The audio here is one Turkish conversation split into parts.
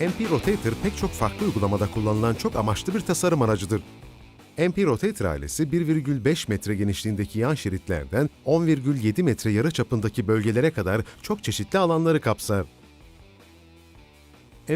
MP Rotator pek çok farklı uygulamada kullanılan çok amaçlı bir tasarım aracıdır. MP Rotator ailesi 1,5 metre genişliğindeki yan şeritlerden 10,7 metre yarı çapındaki bölgelere kadar çok çeşitli alanları kapsar.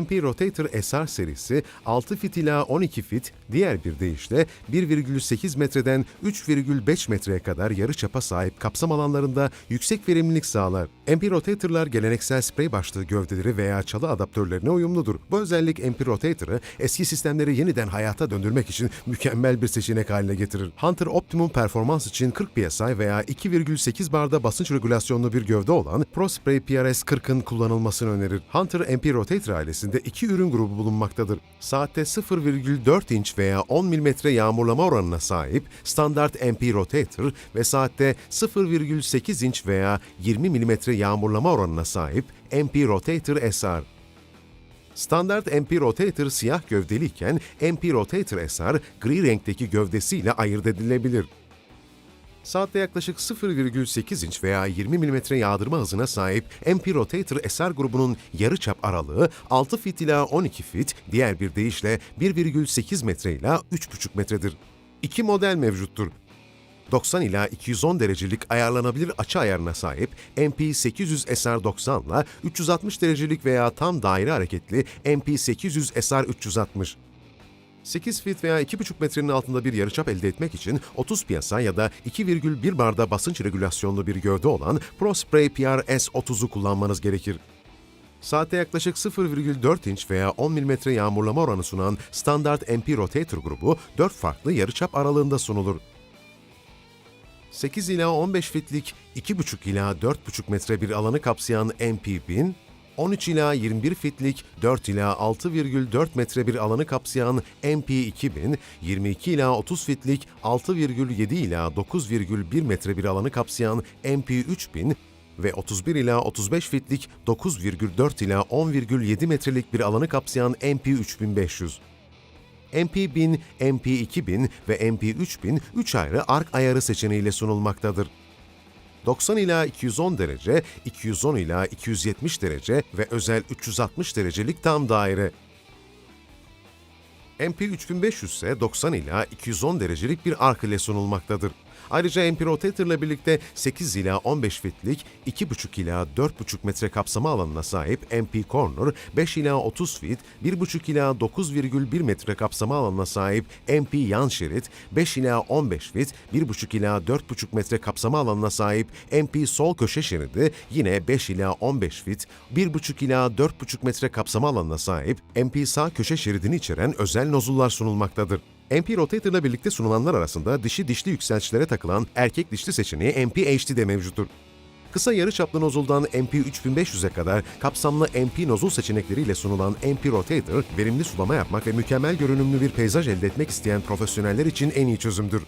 MP Rotator SR serisi 6 fit ila 12 fit, diğer bir deyişle 1,8 metreden 3,5 metreye kadar yarı çapa sahip kapsam alanlarında yüksek verimlilik sağlar. MP Rotator'lar geleneksel sprey başlığı gövdeleri veya çalı adaptörlerine uyumludur. Bu özellik MP Rotator'ı eski sistemleri yeniden hayata döndürmek için mükemmel bir seçenek haline getirir. Hunter optimum performans için 40 psi veya 2,8 barda basınç regülasyonlu bir gövde olan ProSpray PRS 40'ın kullanılmasını önerir. Hunter MP Rotator ailesinde iki ürün grubu bulunmaktadır. Saatte 0,4 inç veya 10 mm yağmurlama oranına sahip standart MP Rotator ve saatte 0,8 inç veya 20 mm yağmurlama oranına sahip MP Rotator SR. Standart MP Rotator siyah gövdeliyken MP Rotator SR gri renkteki gövdesiyle ayırt edilebilir. Saatte yaklaşık 0,8 inç veya 20 mm yağdırma hızına sahip MP Rotator SR grubunun yarı çap aralığı 6 fit ila 12 fit, diğer bir deyişle 1,8 metre ila 3,5 metredir. İki model mevcuttur. 90 ila 210 derecelik ayarlanabilir açı ayarına sahip MP800 SR90 ile 360 derecelik veya tam daire hareketli MP800 SR360. 8 fit veya 2,5 metrenin altında bir yarıçap elde etmek için 30 piyasa ya da 2,1 barda basınç regülasyonlu bir gövde olan ProSpray PRS 30'u kullanmanız gerekir. Saatte yaklaşık 0,4 inç veya 10 mm yağmurlama oranı sunan standart MP Rotator grubu 4 farklı yarıçap aralığında sunulur. 8 ila 15 fitlik 2,5 ila 4,5 metre bir alanı kapsayan MP1000, 13 ila 21 fitlik 4 ila 6,4 metre bir alanı kapsayan MP2000, 22 ila 30 fitlik 6,7 ila 9,1 metre bir alanı kapsayan MP3000 ve 31 ila 35 fitlik 9,4 ila 10,7 metrelik bir alanı kapsayan MP3500. MP1000, MP2000 ve MP3000 3 ayrı ark ayarı seçeneğiyle sunulmaktadır. 90 ila 210 derece, 210 ila 270 derece ve özel 360 derecelik tam daire. MP3500 ise 90 ila 210 derecelik bir ark ile sunulmaktadır. Ayrıca MP Rotator ile birlikte 8 ila 15 fitlik 2,5 ila 4,5 metre kapsama alanına sahip MP Corner, 5 ila 30 fit 1,5 ila 9,1 metre kapsama alanına sahip MP yan şerit, 5 ila 15 fit 1,5 ila 4,5 metre kapsama alanına sahip MP sol köşe şeridi, yine 5 ila 15 fit 1,5 ila 4,5 metre kapsama alanına sahip MP sağ köşe şeridini içeren özel nozullar sunulmaktadır. MP Rotator ile birlikte sunulanlar arasında dişi dişli yükselçlere takılan erkek dişli seçeneği MP HD de mevcuttur. Kısa yarı çaplı nozuldan MP 3500'e kadar kapsamlı MP nozul seçenekleriyle sunulan MP Rotator, verimli sulama yapmak ve mükemmel görünümlü bir peyzaj elde etmek isteyen profesyoneller için en iyi çözümdür.